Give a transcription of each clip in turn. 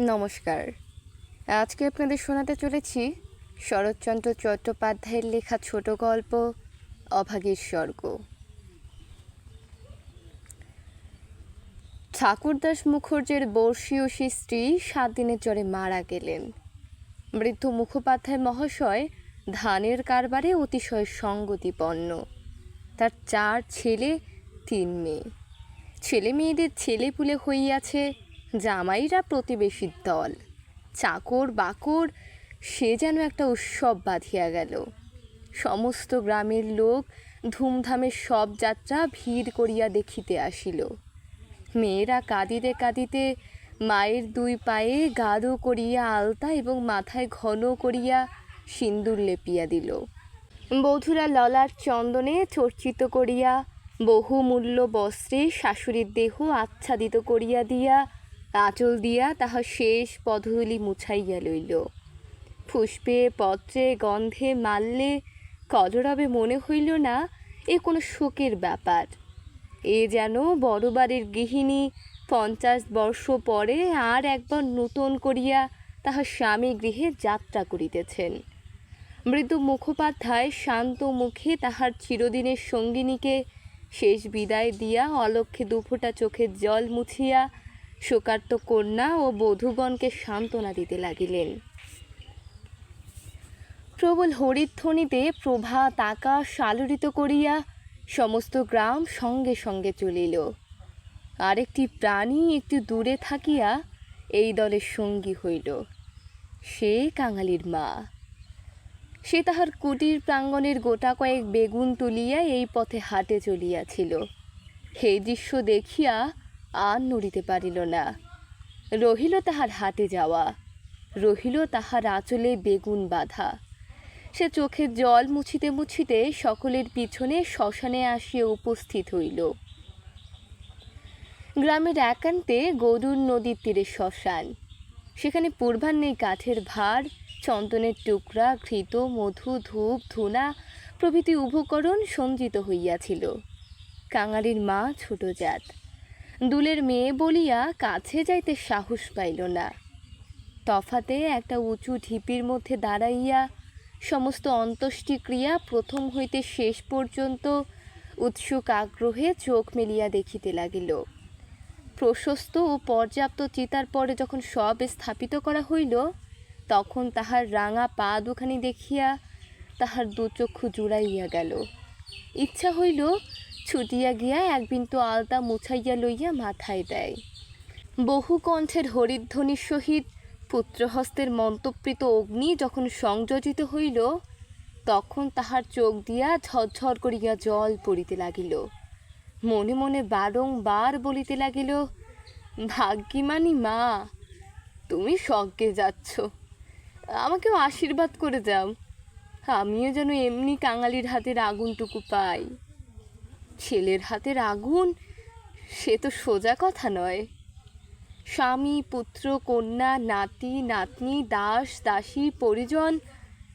নমস্কার। আজকে আপনাদের শোনাতে চলেছি শরৎচন্দ্র চট্টোপাধ্যায়ের লেখা ছোট গল্প, অভাগীর স্বর্গ। ঠাকুরদাস মুখর্জের বর্ষীয়সী স্ত্রী সাত দিনের জ্বরে মারা গেলেন। বৃদ্ধ মুখোপাধ্যায় মহাশয় ধানের কারবারে অতিশয় সঙ্গতিপন্ন। তার চার ছেলে, তিন মেয়ে। ছেলে মেয়েদের ছেলে পুলে হইয়াছে জামাইরা প্রতিবেশীর দল। চাকর বাকর, সে যেন একটা উৎসব বাঁধিয়া গেল। সমস্ত গ্রামের লোক ধুমধামে সব যাত্রা ভিড় করিয়া দেখিতে আসিল। মেয়েরা কাঁদিতে কাঁদিতে মায়ের দুই পায়ে গাঢ় করিয়া আলতা এবং মাথায় ঘন করিয়া সিন্দুর লেপিয়া দিল। বধূরা ললার চন্দনে চর্চিত করিয়া বহুমূল্য বস্ত্রে শাশুড়ির দেহ আচ্ছাদিত করিয়া দিয়া আঁচল দিয়া তাহা শেষ পদধূলি মুছাইয়া লইল। পুষ্পে, পত্রে, গন্ধে, মাল্যে কজরবে মনে হইল না এ কোনো শোকের ব্যাপার। এ যেন বড় বাড়ির গৃহিণী পঞ্চাশ বর্ষ পরে আর একবার নূতন করিয়া তাহার স্বামী গৃহে যাত্রা করিতেছেন। মৃদু মুখোপাধ্যায় শান্ত মুখে তাহার চিরদিনের সঙ্গিনীকে শেষ বিদায় দিয়া অলক্ষে দুফোঁটা চোখের জল মুছিয়া শোকার্ত কন্যা ও বধূগণকে সান্ত্বনা দিতে লাগিলেন। প্রবল হরিধ্বনিতে প্রভা তাকা আলোড়িত করিয়া সমস্ত গ্রাম সঙ্গে সঙ্গে চলিল। আরেকটি প্রাণী একটু দূরে থাকিয়া এই দলের সঙ্গী হইল। সে কাঙালির মা। সে তাহার কুটির প্রাঙ্গণের গোটা কয়েক বেগুন তুলিয়া এই পথে হাটে চলিয়াছিল। সেই দৃশ্য দেখিয়া আর নড়িতে পারিল না। রহিল তাহার হাতে যাওয়া, রহিল তাহার আঁচলে বেগুন বাঁধা। সে চোখের জল মুছিতে মুছিতে সকলের পিছনে শ্মশানে আসিয়া উপস্থিত হইল। গ্রামের একান্তে গরুর নদীর তীরে শ্মশান। সেখানে পূর্বাহ্নে কাঠের ভার, চন্দনের টুকরা, ঘৃত, মধু, ধূপ, ধুনা প্রভৃতি উপকরণ সঞ্চিত হইয়াছিল। কাঙালির মা ছোট জাত। দুলের মেয়ে বলিয়া কাছে যাইতে সাহস পাইল না। তফাতে একটা উঁচু ঢিপির মধ্যে দাঁড়াইয়া সমস্ত অন্ত্যেষ্টিক্রিয়া প্রথম হইতে শেষ পর্যন্ত উৎসুক আগ্রহে চোখ মেলিয়া দেখিতে লাগিল। প্রশস্ত ও পর্যাপ্ত চিতার পরে যখন সব স্থাপিত করা হইল, তখন তাহার রাঙা পা দুখানি দেখিয়া তাহার দুচক্ষু জুড়াইয়া গেল। ইচ্ছা হইল ছুটিয়া গিয়া এক বিন্দু আলতা মুছাইয়া লইয়া মাথায় দেয়। বহু কণ্ঠের হরিধ্বনির সহিত পুত্রহস্তের মন্তপ্রীত অগ্নি যখন সংযোজিত হইল, তখন তাহার চোখ দিয়া ঝরঝর করিয়া জল পড়িতে লাগিল। মনে মনে বারংবার বলিতে লাগিল, ভাগ্যিমানি মা, তুমি স্বর্গে যাচ্ছ। আমাকেও আশীর্বাদ করে যাও। আমিও যেন এমনি কাঙালির হাতের আগুনটুকু পাই। ছেলের হাতের আগুন? সে তো সোজা কথা নয়। স্বামী, পুত্র, কন্যা, নাতি, নাতনি, দাস, দাসী, পরিজন,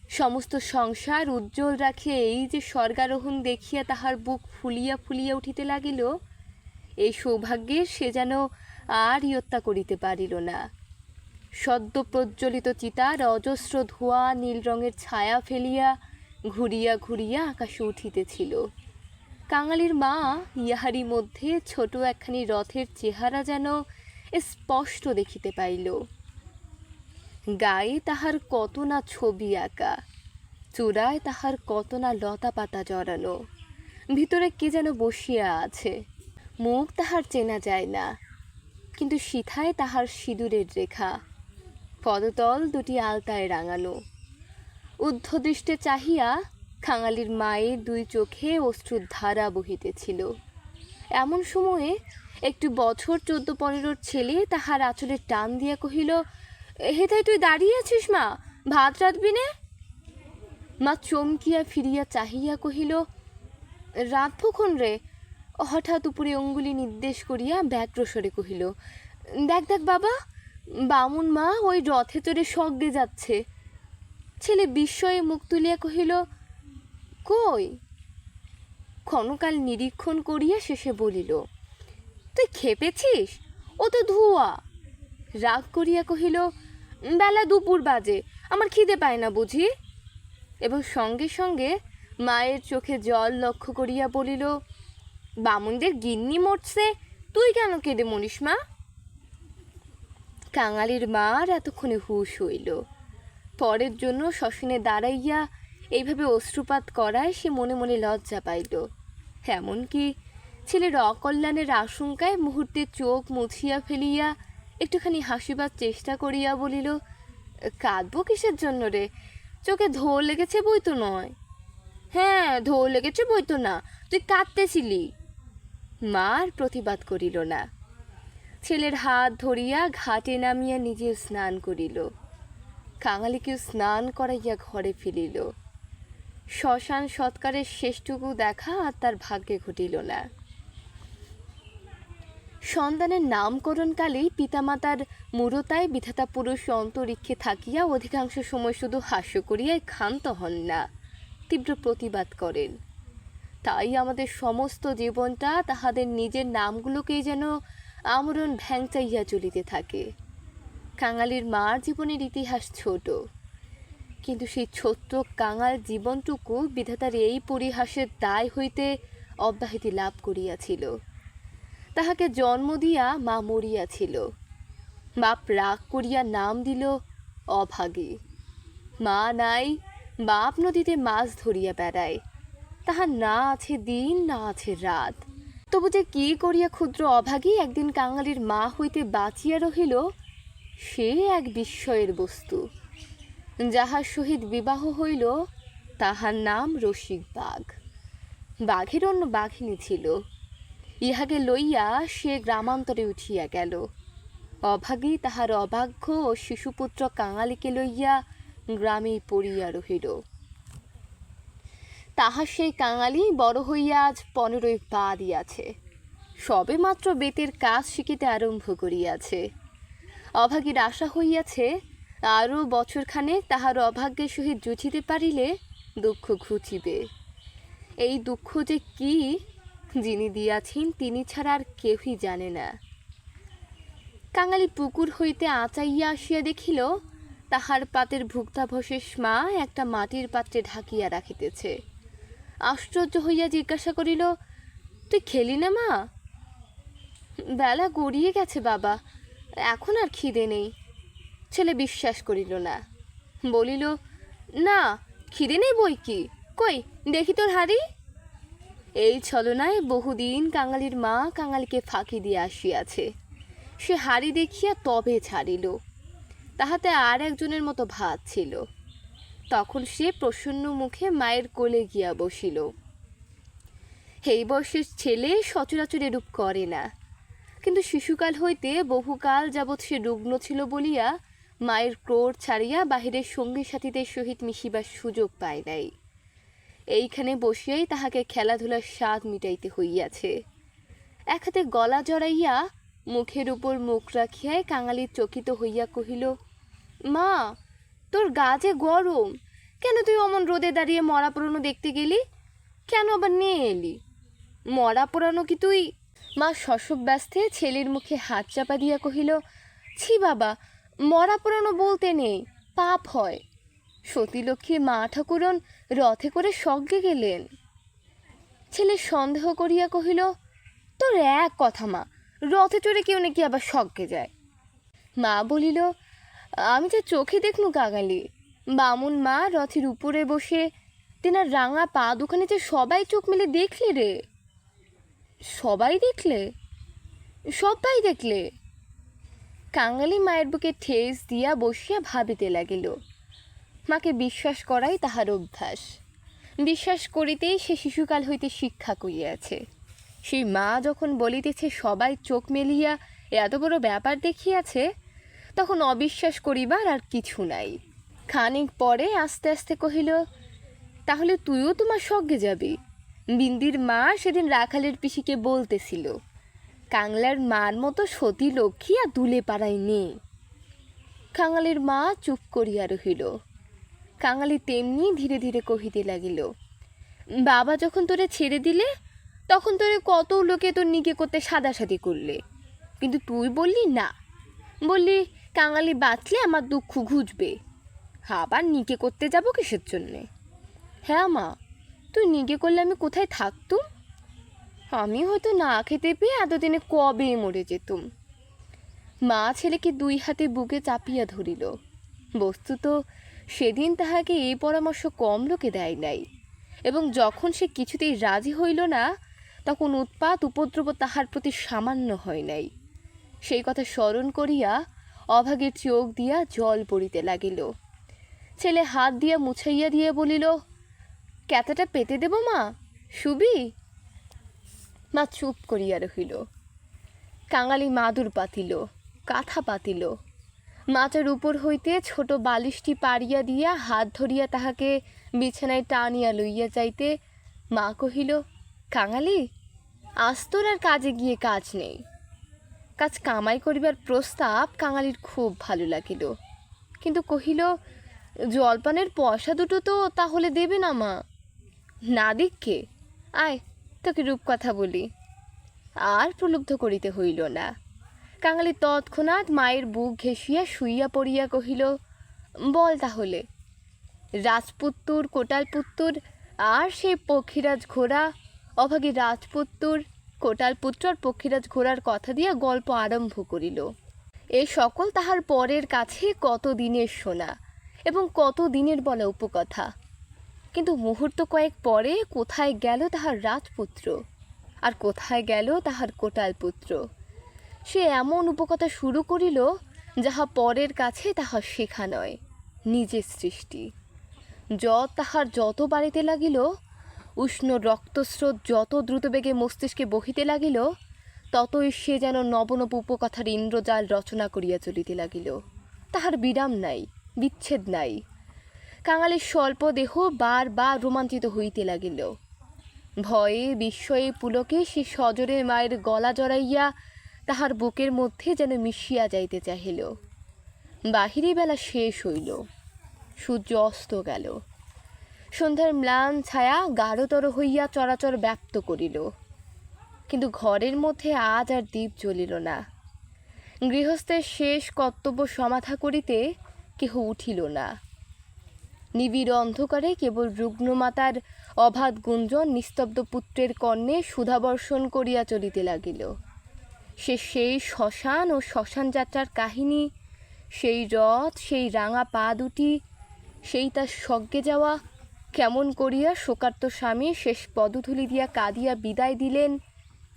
সমস্ত সংসার উজ্জ্বল রাখিয়া এই যে স্বর্গারোহণ দেখিয়া তাহার বুক ফুলিয়া ফুলিয়া উঠিতে লাগিল, এই সৌভাগ্যের সে যেন আর ইয়ত্তা করিতে পারিল না। সদ্য প্রজ্বলিত চিতার অজস্র ধোঁয়া নীল রঙের ছায়া ফেলিয়া ঘুরিয়া ঘুরিয়া আকাশে উঠিতেছিল। কাঙালির মা ইহারি মধ্যে ছোট একখানি রথের চেহারা যেন স্পষ্ট দেখিতে পাইল। গায়ে তাহার কত না ছবি আঁকা, চূড়ায় তাহার কত না লতা পাতা জড়ানো, ভিতরে কে যেন বসিয়া আছে, মুখ তাহার চেনা যায় না, কিন্তু সিথায় তাহার সিঁদুরের রেখা, পদতল দুটি আলতায় রাঙানো। উদ্ধদৃষ্টে চাহিয়া খাঙালির মায়ের দুই চোখে অশ্রুর ধারা বহিতেছিল। এমন সময়ে একটু বছর চোদ্দ পনেরোর ছেলে তাহার আঁচলে টান দিয়া কহিল হেথায় তুই দাঁড়িয়ে আছিস মা? ভাত রাঁধবি নে? মা চমকিয়া ফিরিয়া চাহিয়া কহিল রাঁধবক্ষণ রে? হঠাৎ উপরে অঙ্গুলি নির্দেশ করিয়া ব্যগ্রস্বরে কহিল, দেখ দেখ বাবা, বামুন মা ওই রথে চড়ে স্বর্গে যাচ্ছে। ছেলে বিস্ময়ে মুখ তুলিয়া কহিল কই? ক্ষণকাল নিরীক্ষণ করিয়া শেষে বলিল, তুই খেপেছিস? ও তো ধোঁয়া। রাগ করিয়া কহিল, বেলা দুপুর বাজে, আমার খিদে পায় না বুঝি? এবং সঙ্গে সঙ্গে মায়ের চোখে জল লক্ষ্য করিয়া বলিল, বামুনদের গিন্নি মরছে, তুই কেন কেঁদে মরিস মা? কাঙালির মার এতক্ষণে হুশ হইল। পরের জন্য শ্মশানে দাঁড়াইয়া এইভাবে অশ্রুপাত করায় সে মনে মনে লজ্জা পাইল। এমনকি ছেলের অকল্যাণের আশঙ্কায় মুহূর্তে চোখ মুছিয়া ফেলিয়া একটুখানি হাসিবার চেষ্টা করিয়া বলিল, কাঁদবো কিসের জন্য রে? চোখে ধোল লেগেছে বই তো নয়। হ্যাঁ ধোল লেগেছে বই তো না, তুই কাঁদতেছিলি। মার প্রতিবাদ করিল না। ছেলের হাত ধরিয়া ঘাটে নামিয়া নিজে স্নান করিল। কাঙালিকেও স্নান করাইয়া ঘরে ফিরিল শ্মশান সৎকারের শেষটুকু দেখা আর তার ভাগ্যে ঘটিল না। সন্তানের নামকরণকালেই পিতামাতার মূরতায় বিধাতা পুরুষ অন্তরিক্ষে থাকিয়া অধিকাংশ সময় শুধু হাস্য করিয়াই ক্ষান্ত হন না, তীব্র প্রতিবাদ করেন। তাই আমাদের সমস্ত জীবনটা তাহাদের নিজের নামগুলোকেই যেন আমরণ ভ্যাংচাইয়া চলিতে থাকে। কাঙালির মার জীবনের ইতিহাস ছোট। কিন্তু সেই ছোট্ট কাঙাল জীবনটুকু বিধাতার এই পরিহাসের দায় হইতে অব্যাহতি লাভ করিয়াছিল। তাহাকে জন্ম দিয়া মা মরিয়াছিল। বাপ রাগ করিয়া নাম দিল অভাগী। মা নাই, বাপ নদীতে মাছ ধরিয়া বেড়ায়। তাহার না আছে দিন, না আছে রাত। তবু যে কি করিয়া ক্ষুদ্র অভাগী একদিন কাঙালির মা হইতে বাঁচিয়া রহিল, সে এক বিস্ময়ের বস্তু। যাহার সহিত বিবাহ হইল, তাহার নাম রসিক বাঘ। বাঘের অন্য বাঘিনী ছিল। ইহাকে লইয়া সে গ্রামান্তরে উঠিয়া গেল। অভাগী তাহার অভাগ্য ও শিশুপুত্র কাঙালিকে লইয়া গ্রামেই পড়িয়া রহিল। তাহার সেই কাঙালি বড় হইয়া আজ পনেরোই পা দিয়াছে সবে মাত্র বেতের কাজ শিখিতে আরম্ভ করিয়াছে। অভাগীর আশা হইয়াছে আরও বছরখানে তাহার অভাগ্যের সহিত জুঝিতে পারিলে দুঃখ ঘুচিবে। এই দুঃখ যে কি, যিনি দিয়াছেন তিনি ছাড়া আর কেউই জানে না। কাঙালি পুকুর হইতে আঁচাইয়া আসিয়া দেখিল, তাহার পাতের ভুক্তাভশেষ মা একটা মাটির পাত্রে ঢাকিয়া রাখিতেছে। আশ্চর্য হইয়া জিজ্ঞাসা করিল, তুই খেলি না মা? বেলা গড়িয়ে গেছে বাবা, এখন আর খিদে নেই। ছেলে বিশ্বাস করিল না। বলিল, না, খিদে নেই বই কি? কই, দেখি তোর হাড়ি? এই ছলনায় বহুদিন কাঙালির মা কাঙালিকে ফাঁকি দিয়ে আসিয়াছে। সে হাড়ি দেখিয়া তবে ছাড়িল। তাহাতে আর একজনের মতো ভাত ছিল। তখন সে প্রসন্ন মুখে মায়ের কোলে গিয়া বসিল। এই বয়সের ছেলে সচরাচর এরূপ করে না। কিন্তু শিশুকাল হইতে বহুকাল যাবৎ সে রুগ্ন ছিল বলিয়া মায়ের ক্রোড় ছাড়িয়া বাহিরের সঙ্গী সাথীদের সহিত মিশিবার সুযোগ পায় নাই। এইখানে বসিয়াই তাহাকে খেলাধুলার স্বাদ মিটাইতে হইয়াছে। এক হাতে গলা জড়াইয়া মুখের উপর মুখ রাখিয়াই কাঙালির চকিত হইয়া কহিল, মা, তোর গা যে গরম, কেন তুই অমন রোদে দাঁড়িয়ে মরা পুরনো দেখতে গেলি? কেন আবার নিয়ে এলি? মরা পোড়ানো কি তুই? মা শশব ব্যস্তে ছেলের মুখে হাত চাপা দিয়া কহিল, ছি বাবা মরা পোড়ানো বলতে নেই, পাপ হয়। সতীলক্ষ্মী মা ঠাকুরন রথে করে স্বর্গে গেলেন। ছেলে সন্দেহ করিয়া কহিল, তোর এক কথা মা, রথে চড়ে কেউ নাকি আবার স্বর্গে যায়? মা বলিল, আমি যে চোখে দেখনু কাগালি বামুন মা রথের উপরে বসে তেনার রাঙা পা দুখানে যে সবাই চোখ মেলে দেখলে রে? সবাই দেখলে? সবাই দেখলে। কাঙালি মায়ের বুকে ঠেস দিয়া বসিয়া ভাবিতে লাগিল। মাকে বিশ্বাস করাই তাহার অভ্যাস। বিশ্বাস করিতেই সে শিশুকাল হইতে শিক্ষা করিয়াছে। সেই মা যখন বলিতেছে সবাই চোখ মেলিয়া এত বড় ব্যাপার দেখিয়াছে, তখন অবিশ্বাস করিবার আর কিছু নাই। খানিক পরে আস্তে আস্তে কহিল, তাহলে তুইও তোমার সঙ্গে যাবি? বিন্দির মা সেদিন রাখালের পিসিকে বলতেছিল কাংলার মার মতো সতী লক্ষ্মী আর দুলে পাড়ায় নেই। কাঙালির মা চুপ করিয়া রহিল। কাঙালি তেমনি ধীরে ধীরে কহিতে লাগিল, বাবা যখন তোরে ছেড়ে দিলে, তখন তোরে কত লোকে তোর নিকে করতে সাদাসাদি করলে। কিন্তু তুই বললি না। বললি, কাঙালি বাঁচলে আমার দুঃখ ঘুচবে। আবার নিকে করতে যাব কিসের জন্যে? হ্যাঁ মা, তুই নিকে করলে আমি কোথায় থাকতুম? আমি হয়তো না খেতে পেয়ে এতদিনে কবে মরে যেতুম। মা ছেলেকে দুই হাতে বুকে চাপিয়া ধরিল। বস্তুত সেদিন তাহাকে এই পরামর্শ কম লোকে দেয় নাই এবং যখন সে কিছুতেই রাজি হইল না, তখন উৎপাত উপদ্রব তাহার প্রতি সামান্য হয় নাই। সেই কথা স্মরণ করিয়া অভাগের চোখ দিয়া জল পড়িতে লাগিল। ছেলে হাত দিয়া মুছাইয়া দিয়ে বলিল ক্যাথাটা পেতে দেব মা? শুবি মা চুপ করিয়া রহিল। কাঙালি মাদুর পাতিল, কাঁথা পাতিল। মাচার উপর হইতে ছোট বালিশটি পাড়িয়া দিয়া হাত ধরিয়া তাহাকে বিছানায় টানিয়া লইয়া যাইতে মা কহিল, কাঙালি, আজ তোর আর কাজে গিয়ে কাজ নেই। কাজ কামাই করিবার প্রস্তাব কাঙালির খুব ভালো লাগিল। কিন্তু কহিল, জলপানের পয়সা দুটো তো তাহলে দেবে না মা। না দিককে আয় তোকে রূপকথা বলি। আর প্রলুব্ধ করিতে হইল না। কাঙালি তৎক্ষণাৎ মায়ের বুক ঘেঁষিয়া শুইয়া পড়িয়া কহিল, বল তাহলে, রাজপুত্তুর, কোটালপুত্তুর, আর সেই পক্ষীরাজ ঘোড়া, অভাগী রাজপুত্তুর, কোটালপুত্র আর পক্ষীরাজ ঘোড়ার কথা দিয়া গল্প আরম্ভ করিল। এ সকল তাহার পরের কাছে কত দিনের শোনা এবং কত দিনের বলা উপকথা? কিন্তু মুহূর্ত কয়েক পরে কোথায় গেল তাহার রাজপুত্র? আর কোথায় গেল তাহার কোটাল পুত্র সে এমন উপকথা শুরু করিল, যাহা পরের কাছে তাহার শেখা নয়, নিজের সৃষ্টি। যত তাহার যত বাড়িতে লাগিল, উষ্ণ রক্তস্রোত যত দ্রুতবেগে মস্তিষ্কে বহিতে লাগিল, ততই সে যেন নবনব উপকথার ইন্দ্রজাল রচনা করিয়া চলিতে লাগিল। তাহার বিরাম নাই, বিচ্ছেদ নাই। কাঙালির স্বল্প দেহ বার বার রোমাঞ্চিত হইতে লাগিল। ভয়ে বিস্ময়ে পুলকে সে সজরে মায়ের গলা জড়াইয়া তাহার বুকের মধ্যে যেন মিশিয়া যাইতে চাহিল। বাহিরে বেলা শেষ হইল। সূর্য অস্ত গেল। সন্ধ্যার ম্লান ছায়া গাঢ়তর হইয়া চরাচর ব্যাপ্ত করিল। কিন্তু ঘরের মধ্যে আজ আর দ্বীপ জ্বলিল না। গৃহস্থের শেষ কর্তব্য সমাধা করিতে কেহ উঠিল না। নিবিড় অন্ধকারে কেবল রুগ্নমাতার অবাধ গুঞ্জন নিস্তব্ধ পুত্রের কর্ণে সুধাবর্ষণ করিয়া চলিতে লাগিল। সে সেই শ্মশান ও শ্মশান যাত্রার কাহিনী, সেই রথ, সেই রাঙা পা দুটি, সেই তার স্বর্গে যাওয়া, কেমন করিয়া শোকার্ত স্বামী শেষ পদধূলি দিয়া কাঁদিয়া বিদায় দিলেন,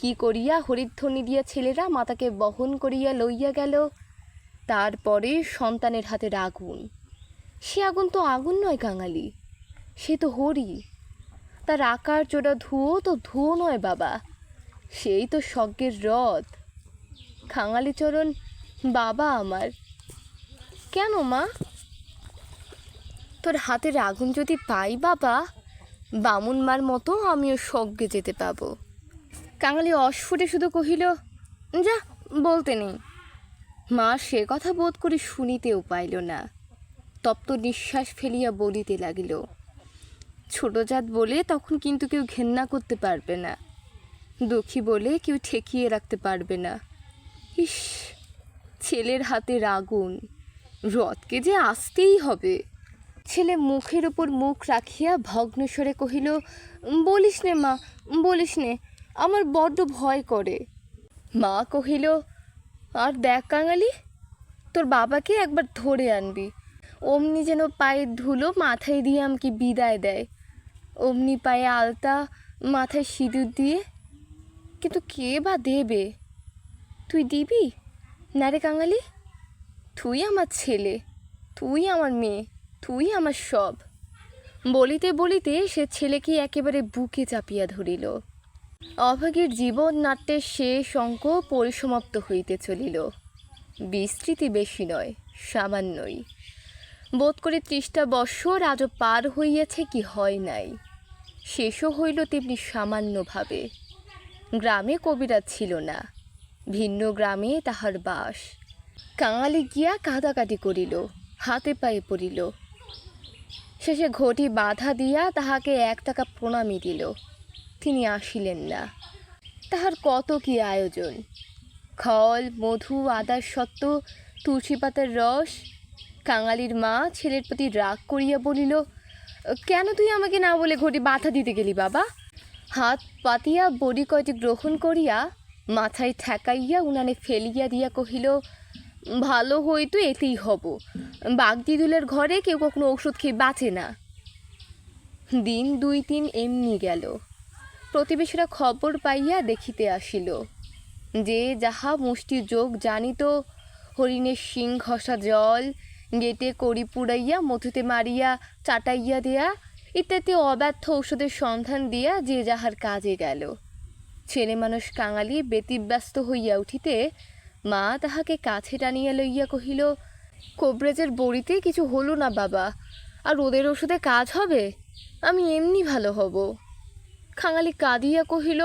কি করিয়া হরিধ্বনি দিয়া ছেলেরা মাতাকে বহন করিয়া লইয়া গেল, তারপরে সন্তানের হাতের আগুন সে আগুন তো আগুন নয় কাঙালি, সে তো হরি। তার আকার চোরা ধুয়ো তো ধুয়ো নয় বাবা, সেই তো স্বর্গের রথ। খাঙালি চরণ বাবা আমার। কেন মা? তোর হাতের আগুন যদি পাই বাবা, বামুন মার মতো আমিও স্বর্গে যেতে পাবো। কাঙালি অস্ফুটে শুধু কহিল, যা, বলতে নেই। মা সে কথা বোধ করে শুনিতেও পাইল না। তপ্ত নিঃশ্বাস ফেলিয়া বলিতে লাগিল ছোটজাত বলে তখন কিন্তু কেউ ঘেন্না করতে পারবে না। দুঃখী বলে কেউ ঠেকিয়ে রাখতে পারবে না। ইস, ছেলের হাতের আগুন রথকে যে আসতেই হবে। ছেলে মুখের ওপর মুখ রাখিয়া ভগ্নস্বরে কহিল, বলিস নে মা, বলিস নে, আমার বড্ড ভয় করে। মা কহিল, আর দেখ কাঙালি, তোর বাবাকে একবার ধরে আনবি অমনি যেন পায়ের ধুলো মাথায় দিয়ে আমাকে বিদায় দেয়। অমনি পায়ে আলতা, মাথায় সিঁদুর দিয়ে। কিন্তু কে বা দেবে? তুই দিবি? না রে কাঙালি। তুই আমার ছেলে, তুই আমার মেয়ে, তুই আমার সব। বলিতে বলিতে সে ছেলেকে একেবারে বুকে চাপিয়া ধরিল। অভাগীর জীবন নাট্যের শেষ অঙ্ক পরিসমাপ্ত হইতে চলিল। বিস্তৃতি বেশি নয়, সামান্যই। বোধ করে ত্রিশটা বৎসর আজও পার হইয়াছে কি হয় নাই। শেষও হইল তেমনি সামান্যভাবে। গ্রামে কবিরা ছিল না, ভিন্ন গ্রামে তাহার বাস। কাঙালি গিয়া কাঁদাকাটি করিল, হাতে পায়ে পড়িল। শেষে ঘটি বাধা দিয়া তাহাকে এক টাকা প্রণামী দিল। তিনি আসিলেন না। তাহার কত কি আয়োজন? খল, মধু, আদার সত্ত্ব, তুলসী পাতার রস কাঙালির মা ছেলের প্রতি রাগ করিয়া বলিল, কেন তুই আমাকে না বলে ঘটি বাধা দিতে গেলি বাবা? হাত পাতিয়া বড়ি কয়টি গ্রহণ করিয়া মাথায় ঠেকাইয়া উনানে ফেলিয়া দিয়া কহিল, ভালো হইতো এতেই হব। বাগদিদুলের ঘরে কেউ কখনো ওষুধ খেয়ে বাঁচে না। দিন দুই তিন এমনি গেল। প্রতিবেশীরা খবর পাইয়া দেখিতে আসিল। যে যাহা মুষ্টি যোগ জানিত, হরিণের শিং ঘষা জল গেটে কড়ি পুড়াইয়া মধুতে মারিয়া, চাটাইয়া দেয়া, ইত্যাদি অব্যর্থ ঔষধের সন্ধান দিয়া যে যাহার কাজে গেল। ছেলে মানুষ কাঙালি ব্যতিব্যস্ত হইয়া উঠিতে, মা তাহাকে কাছে টানিয়া লইয়া কহিল, কোবরেজের বড়িতে কিছু হলো না বাবা, আর ওদের ওষুধে কাজ হবে? আমি এমনি ভালো হব। খাঙালি কাঁদিয়া কহিল,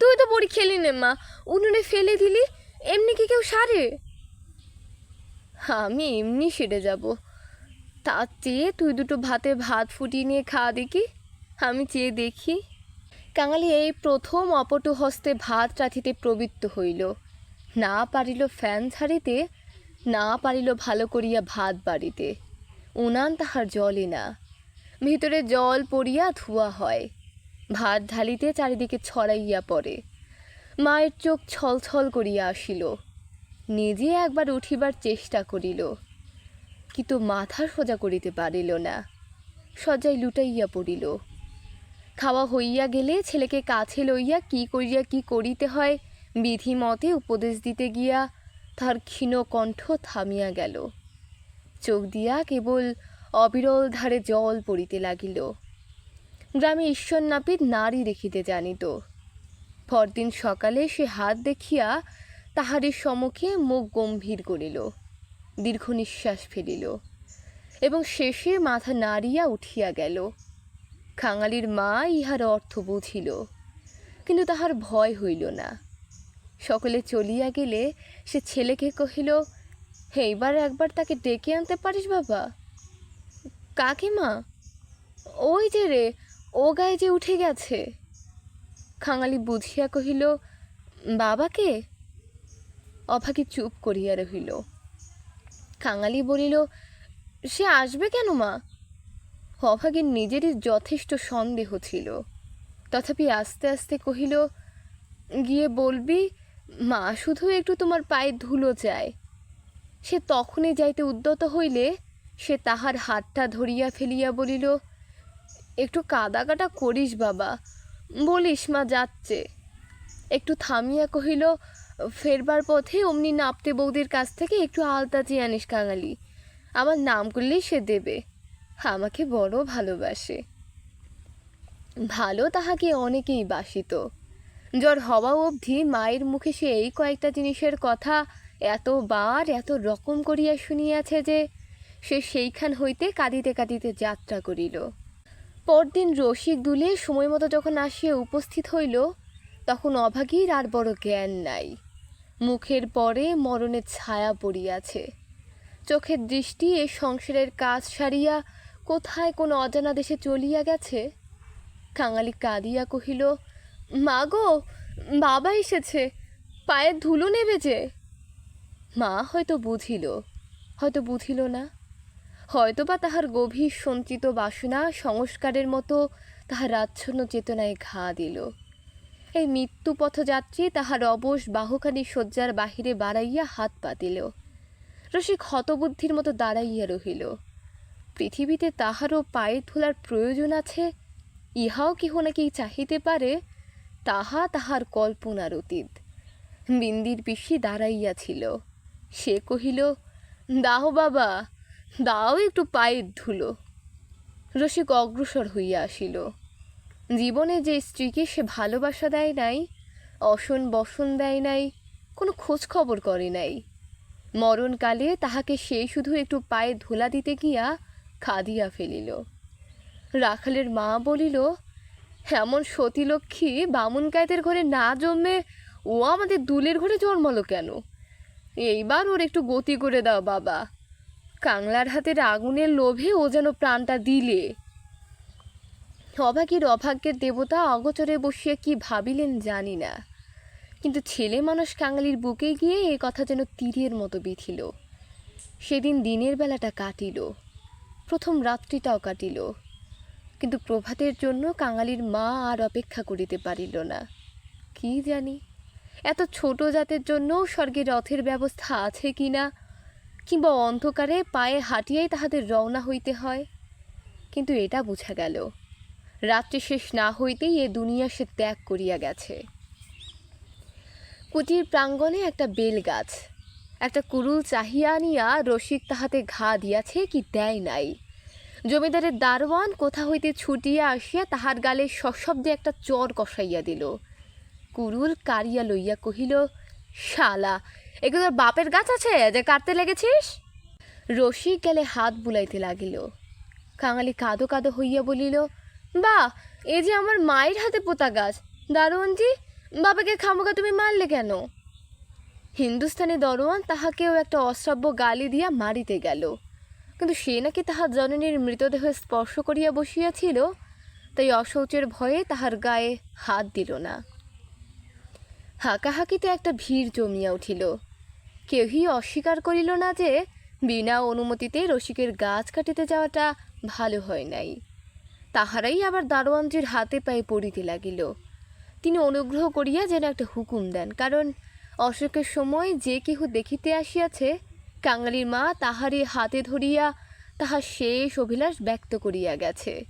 তুই তো বড়ি খেলি নে মা, উনুনে ফেলে দিলি, এমনি কি কেউ সারে? আমি এমনি সেরে যাব। তার চেয়ে তুই দুটো ভাতে ভাত ফুটিয়ে নিয়ে খাওয়া দেখি, আমি চেয়ে দেখি। কাঙালি এই প্রথম অপটু হস্তে ভাত রাঁধিতে প্রবৃত্ত হইল। না পারিল ফ্যান ছাড়িতে, না পারিল ভালো করিয়া ভাত বাড়িতে। উনান তাহার জলে না। ভিতরে জল পড়িয়া ধোয়া হয়। ভাত ঢালিতে চারিদিকে ছড়াইয়া পড়ে। মায়ের চোখ ছলছল করিয়া আসিল। নিজে একবার উঠিবার চেষ্টা করিল, কিন্তু মাথা সোজা করিতে পারিল না। সজ্জায় লুটাইয়া পড়িল। খাওয়া হইয়া গেলে ছেলেকে কাছে লইয়া কি করিয়া কি করিতে হয় বিধি মতে উপদেশ দিতে গিয়া তার ক্ষীণ কণ্ঠ থামিয়া গেল। চোখ দিয়া কেবল অবিরল ধারে জল পড়িতে লাগিল। গ্রামে ঈশ্বর নাপিত নারী দেখিতে জানিত। পরদিন সকালে সে হাত দেখিয়া তাহারের সম্মুখে মুখ গম্ভীর করিল, দীর্ঘ নিঃশ্বাস ফেলিল, এবং শেষে মাথা নাড়িয়া উঠিয়া গেল। খাঙালির মা ইহার অর্থ বুঝিল, কিন্তু তাহার ভয় হইল না। সকলে চলিয়া গেলে সে ছেলেকে কহিল এইবার একবার তাকে ডেকে আনতে পারিস বাবা? কাকে মা ওই যে রে, ও গায়ে যে উঠে গেছে। খাঙালি বুঝিয়া কহিল, বাবাকে? অভাগী চুপ করিয়া রহিল। কাঙালি বলিল, সে আসবে কেন মা? অভাগীর নিজেরই যথেষ্ট সন্দেহ ছিল। তথাপি আস্তে আস্তে কহিল, গিয়ে বলবি, মা শুধু একটু তোমার পায়ে ধুলো চায়। সে তখনই যাইতে উদ্যত হইলে, সে তাহার হাতটা ধরিয়া ফেলিয়া বলিল, একটু কাদা কাটা করিস বাবা, বলিস মা যাচ্ছে। একটু থামিয়া কহিল ফেরবার পথে অমনি নাপতে বৌদির কাছ থেকে একটু আলতা চেয়ে আনিস কাঙালি। আমার নাম করলেই সে দেবে। আমাকে বড় ভালোবাসে। ভালো তাহাকে অনেকেই বাসিত। জ্বর হওয়া অবধি মায়ের মুখে সে এই কয়েকটা জিনিসের কথা এতবার এত রকম করিয়া শুনিয়াছে যে সে সেইখান হইতে কাঁদিতে কাঁদিতে যাত্রা করিল। পরদিন রসিক দুলে সময় মতো যখন আসিয়া উপস্থিত হইল, তখন অভাগীর আর বড় জ্ঞান নাই। মুখের পরে মরণের ছায়া পড়িয়াছে। চোখের দৃষ্টি এ সংসারের কাজ সারিয়া কোথায় কোনো অজানা দেশে চলিয়া গেছে? কাঙালি কাঁদিয়া কহিল, মা গো, বাবা এসেছে, পায়ের ধুলো নেবে যে? মা হয়তো বুঝিল হয়তো বুঝিল না। হয়তো বা তাহার গভীর সঞ্চিত বাসনা সংস্কারের মতো তাহার আচ্ছন্ন চেতনায় ঘা দিল। এই মৃত্যু পথযাত্রী তাহার অবশ বাহুখানি শয্যার বাহিরে বাড়াইয়া হাত পাতিল। রসিক হতবুদ্ধির মতো দাঁড়াইয়া রহিল। পৃথিবীতে তাহারও পায়ে ধুলার প্রয়োজন আছে, ইহাও কেহ নাকি চাহিতে পারে, তাহা তাহার কল্পনার অতীত। বিন্দির পিসি দাঁড়াইয়াছিল সে কহিল, দাও বাবা, দাও একটু পায়ের ধুলো। রসিক অগ্রসর হইয়া আসিল। জীবনে যে স্ত্রীকে সে ভালোবাসা দেয় নাই, অসন বসন দেয় নাই, কোনো খোঁজ খবর করে নাই। মরণকালে তাহাকে সে শুধু একটু পায়ে ধুলা দিতে গিয়া খাদিয়া ফেলিল। রাখালের মা বলিল এমন সতীলক্ষ্মী বামুন কায়দের ঘরে না জন্মে ও আমাদের দুলের ঘরে জন্মালো কেন? এইবার ওর একটু গতি করে দাও বাবা। কাংলার হাতের আগুনের লোভে ও যেন প্রাণটা দিলে। অভাগীর অভাগ্যের দেবতা অগচরে বসিয়া কি ভাবিলেন জানি না। কিন্তু ছেলে মানুষ কাঙালির বুকে গিয়ে এ কথা যেন তীরের মতো বিঁধিল। সেদিন দিনের বেলাটা কাটিল, প্রথম রাত্রিটাও কাটিল। কিন্তু প্রভাতের জন্য কাঙালির মা আর অপেক্ষা করিতে পারিল না। কি জানি, এত ছোট জাতের জন্য স্বর্গে রথের ব্যবস্থা আছে কি না, কিংবা অন্ধকারে পায়ে হাঁটিয়াই তাহাদের রওনা হইতে হয়। কিন্তু এটা বোঝা গেল রাত্রি শেষ না হইতেই এ দুনিয়া সে ত্যাগ করিয়া গেছে। কুটির প্রাঙ্গণে একটা বেল গাছ একটা কুরুল চাহিয়া আনিয়া রসিক তাহাতে ঘা দিয়াছে কি দেয় নাই। জমিদারের দারোয়ান কোথা হইতে ছুটিয়া আসিয়া তাহার গালে সশব্দে একটা চর কষাইয়া দিল। কুরুল কারিয়া লইয়া কহিল, শালা এগুলো তোর বাপের গাছ আছে যে কাটতে লেগেছিস? রসিক গেলে হাত বুলাইতে লাগিল। কাঙালি কাঁদো কাঁদো হইয়া বলিল বা এ যে আমার মায়ের হাতে পোতা গাছ। দারোয়ানজি, বাবাকে খামোকা তুমি মারলে কেন? হিন্দুস্তানি দরোয়ান তাহাকেও একটা অশ্রাব্য গালি দিয়া মারিতে গেল। কিন্তু সে নাকি তাহার জননীর মৃতদেহ স্পর্শ করিয়া বসিয়াছিল, তাই অশৌচের ভয়ে তাহার গায়ে হাত দিল না। হাঁকাহাঁকিতে একটা ভিড় জমিয়া উঠিল। কেউই অস্বীকার করিল না যে, বিনা অনুমতিতে রসিকের গাছ কাটিতে যাওয়াটা ভালো হয় নাই। তাহারাই আবার দারোয়ানজির হাতে পায়ে পড়িতে লাগিল। তিনি অনুগ্রহ করিয়া যেন একটা হুকুম দেন, কারণ অশোকের সময় যে কেহ দেখিতে আসিয়াছে, কাঙালির মা তাহারই হাতে ধরিয়া তাহার শেষ অভিলাষ ব্যক্ত করিয়া গেছে।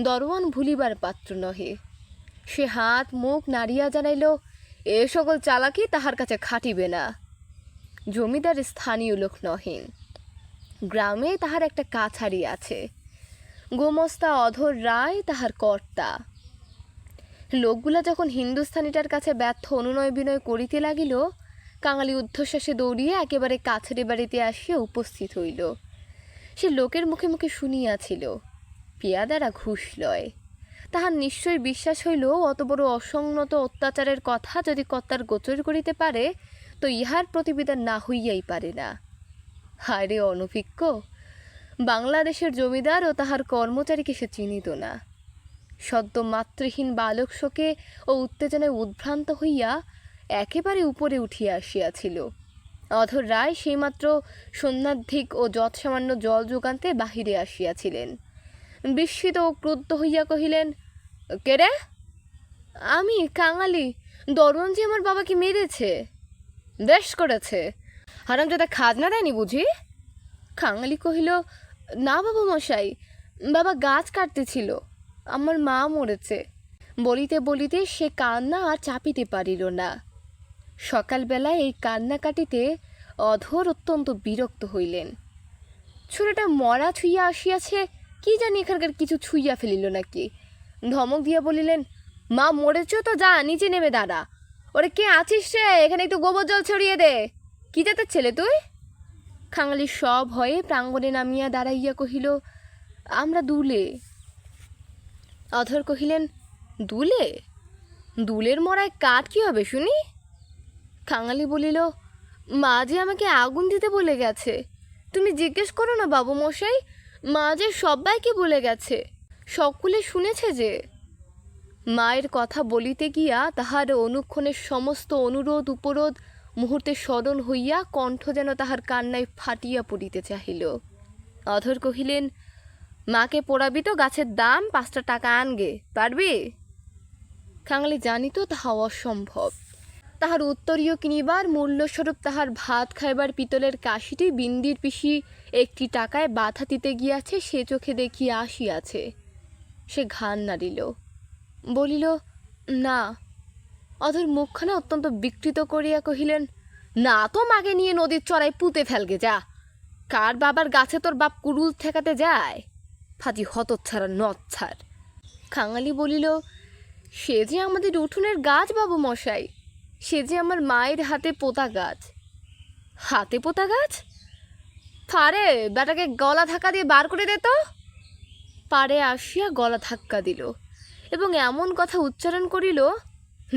দরোয়ান ভুলিবার পাত্র নহে। সে হাত, মুখ নাড়িয়া জানাইল, এ সকল চালাকি তাহার কাছে খাটিবে না। জমিদার স্থানীয় লোক নহেন। গ্রামে তাহার একটা কাছারি আছে। গোমস্তা অধর রায় তাহার কর্তা। লোকগুলা যখন হিন্দুস্থানিটার কাছে ব্যর্থ অনুনয় বিনয় করিতে লাগিল, কাঙালি ঊর্ধ্বশ্বাসে দৌড়িয়ে একেবারে কাছের বাড়িতে আসিয়া উপস্থিত হইল। সে লোকের মুখে মুখে শুনিয়াছিল, পেয়াদারা ঘুষ লয়। তাহার নিশ্চয় বিশ্বাস হইল, অত বড় অসংনত অত্যাচারের কথা যদি কর্তার গোচর করিতে পারে, তো ইহার প্রতিবিধান না হইয়াই পারে না। হায় রে অনভিজ্ঞ! বাংলাদেশের জমিদার ও তাহার কর্মচারীকে সে চিনিত না। সদ্য মাতৃহীন বালক শোকে ও উত্তেজনায় উদ্ভ্রান্ত হইয়া একেবারে উপরে উঠিয়া আসিয়াছিল। অধর রায় সেইমাত্র সন্ধ্যাধিক ও যৎসামান্য জল যোগান্তে বাহিরে আসিয়াছিলেন। বিস্মিত ও ক্রুদ্ধ হইয়া কহিলেন, কে রে? আমি কাঙালি দরঞ্জি আমার বাবাকে মেরেছে। বেশ করেছে। হারামজাদা খাজনা দেয়নি বুঝি? কাঙালি কহিল না বাবা মশাই, বাবা গাছ কাটতেছিল আমার মা মরেছে। বলিতে বলিতে সে কান্না আর চাপিতে পারিল না। সকালবেলায় এই কান্না কাটিতে অধর অত্যন্ত বিরক্ত হইলেন। ছোটটা মরা ছুঁইয়া আসিয়াছে, কি জানি এখানকার কিছু ছুঁইয়া ফেলিল নাকি। ধমক দিয়া বলিলেন, মা মরেছ তো যা, নিচে নেমে দাঁড়া। ওরে কে আছিস রে? এখানে একটু গোবর জল ছড়িয়ে দে। কি জাতের ছেলে তুই? খাঙালি সব হয়ে প্রাঙ্গণে নামিয়া দাঁড়াইয়া কহিল, আমরা দুলে। অধর কহিলেন, দুলে? দুলের মরায় কাঠ কি হবে শুনি? কাঙালি বলিল, মা যে আমাকে আগুন দিতে বলে গেছে। তুমি জিজ্ঞেস করো না বাবু মশাই, মা যে সবাইকে বলে গেছে। সকলে শুনেছে যে। মায়ের কথা বলিতে গিয়া তাহার অনুক্ষণের সমস্ত অনুরোধ, উপরোধ মুহূর্তে স্মরণ হইয়া কণ্ঠ যেন তাহার কান্নায় ফাটিয়া পড়িতে চাহিল। অধর কহিলেন, মাকে পোড়াবি তো গাছের দাম, পাঁচটা টাকা আনগে, পারবি? কাঙালি জানিত তাহা অসম্ভব। তাহার উত্তরীয় কিনিবার মূল্যস্বরূপ তাহার ভাত খাইবার পিতলের কাশিটি বিন্দির পিসি একটি টাকায় বাধা দিতে গিয়াছে, সে চোখে দেখিয়া আসিয়াছে। সে ঘান নাড়িল। বলিল, না অধর মুখখানা অত্যন্ত বিকৃত করিয়া কহিলেন, না তো মাগে নিয়ে নদীর চড়াই পুঁতে ফেলগে যা। কার বাবার গাছে তোর বাপ কুড়ুল ঠেকাতে যায়? ফাজি হতচ্ছাড়া নচ্ছাড় খাঙালি বলিল, সে যে আমাদের উঠোনের গাছ বাবু মশাই, সে যে আমার মায়ের হাতে পোতা গাছ। হাতে পোতা গাছ? ফারে বেটাকে গলা ধাক্কা দিয়ে বার করে দে তো। পারে আসিয়া গলা ধাক্কা দিল এবং এমন কথা উচ্চারণ করিল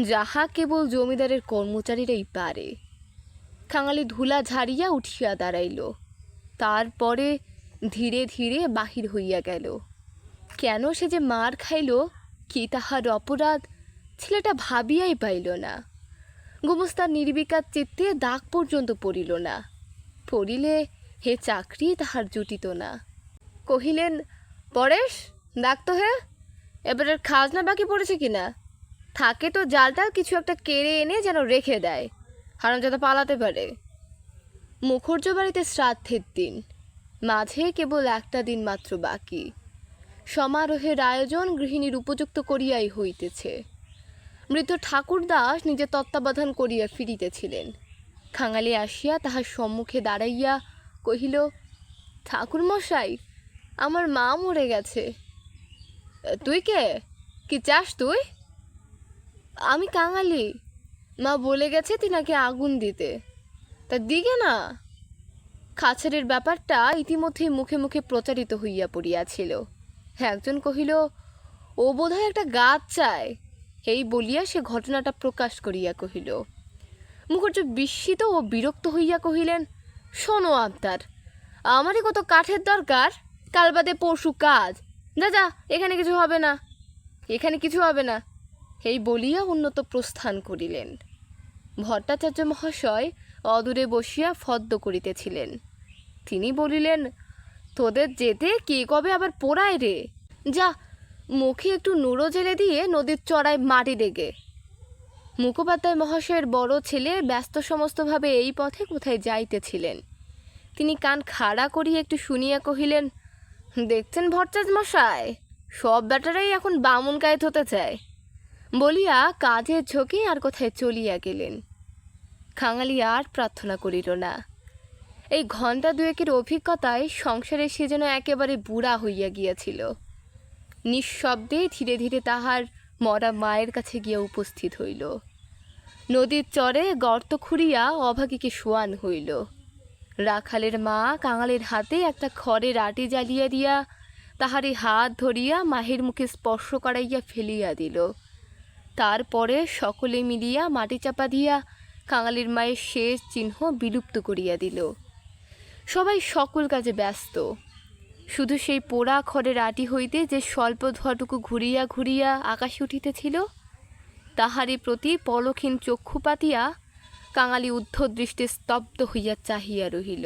যাহা কেবল জমিদারের কর্মচারীরাই পারে। খাঙালি ধুলা ঝাড়িয়া উঠিয়া দাঁড়াইল। তারপরে ধীরে ধীরে বাহির হইয়া গেল। কেন সে যে মার খাইল, কি তাহার অপরাধ, ছেলেটা ভাবিয়াই পাইল না। গোমস্তার নির্বিকার চিত্তে দাগ পর্যন্ত পড়িল না। পড়িলে হে চাকরি তাহার জুটিত না। কহিলেন, পরেশ ডাকতো হে, এবারের খাজনা বাকি পড়েছে কিনা? থাকে তো জালটা কিছু একটা কেড়ে এনে যেন রেখে দেয়। হারাম যাতে পালাতে পারে। মুখর্য বাড়িতে শ্রাদ্ধের দিন। মাঝে কেবল একটা দিন মাত্র বাকি। সমারোহের আয়োজন গৃহিণীর উপযুক্ত করিয়াই হইতেছে। মৃত ঠাকুরদাস নিজে তত্ত্বাবধান করিয়া ফিরিতেছিলেন। খাঙালি আসিয়া তাহার সম্মুখে দাঁড়াইয়া কহিল ঠাকুর মশাই আমার মা মরে গেছে। তুই কে? কি চাস তুই? আমি কাঙালি। মা বলে গেছে তিনাকে আগুন দিতে। তা দিগে না? খাছারের ব্যাপারটা ইতিমধ্যেই মুখে মুখে প্রচারিত হইয়া পড়িয়াছিল। একজন কহিল, ও বোধহয় একটা গাছ চায়। এই বলিয়া সে ঘটনাটা প্রকাশ করিয়া কহিল। মুখর্য বিস্মিত ও বিরক্ত হইয়া কহিলেন, শোনো আবদার, আমারই কত কাঠের দরকার। কাল বাদে কাজ। যা যা, এখানে কিছু হবে না। এখানে কিছু হবে না। এই বলিয়া উন্নত প্রস্থান করিলেন। ভট্টাচার্য মহাশয় অদূরে বসিয়া ফদ্দ করিতেছিলেন। তিনি বলিলেন, তোদের যেতে কে কবে আবার পোড়ায় রে? যা, মুখে একটু নুড়ো জেলে দিয়ে নদীর চড়ায় মাটি ডেকে মুখোপাধ্যায় মহাশয়ের বড় ছেলে ব্যস্ত সমস্তভাবে এই পথে কোথায় যাইতেছিলেন? তিনি কান খাড়া করিয়া একটু শুনিয়া কহিলেন, দেখছেন ভট্টাচ মশাই সব ব্যাটারাই এখন বামুন কায়েত হতে চায়। বলিয়া কাজের ঝোঁকে আর কোথায় চলিয়া গেলেন। খাঙালি আর প্রার্থনা করিল না। এই ঘণ্টা দুয়েকের অভিজ্ঞতায় সংসারে সে যেন একেবারে বুড়া হইয়া গিয়াছিল। নিঃশব্দে ধীরে ধীরে তাহার মরা মায়ের কাছে গিয়া উপস্থিত হইল। নদীর চরে গর্ত খুঁড়িয়া অভাগীকে শোয়ান হইল। রাখালের মা কাঙালের হাতে একটা খড়ের আটি জ্বালিয়া দিয়া তাহারে হাত ধরিয়া মাহের মুখে স্পর্শ করাইয়া ফেলিয়া দিল। তারপরে সকলে মিলিয়া মাটি চাপা দিয়া কাঙালির মায়ের শেষ চিহ্ন বিলুপ্ত করিয়া দিল। সবাই সকল কাজে ব্যস্ত। শুধু সেই পোড়া খড়ের আটি হইতে যে স্বল্প ধোয়াটুকু ঘুরিয়া ঘুরিয়া আকাশে উঠিতেছিল, তাহারই প্রতি পলক্ষীন চক্ষু পাতিয়া কাঙালি উদ্ধ দৃষ্টে স্তব্ধ হইয়া চাহিয়া রহিল।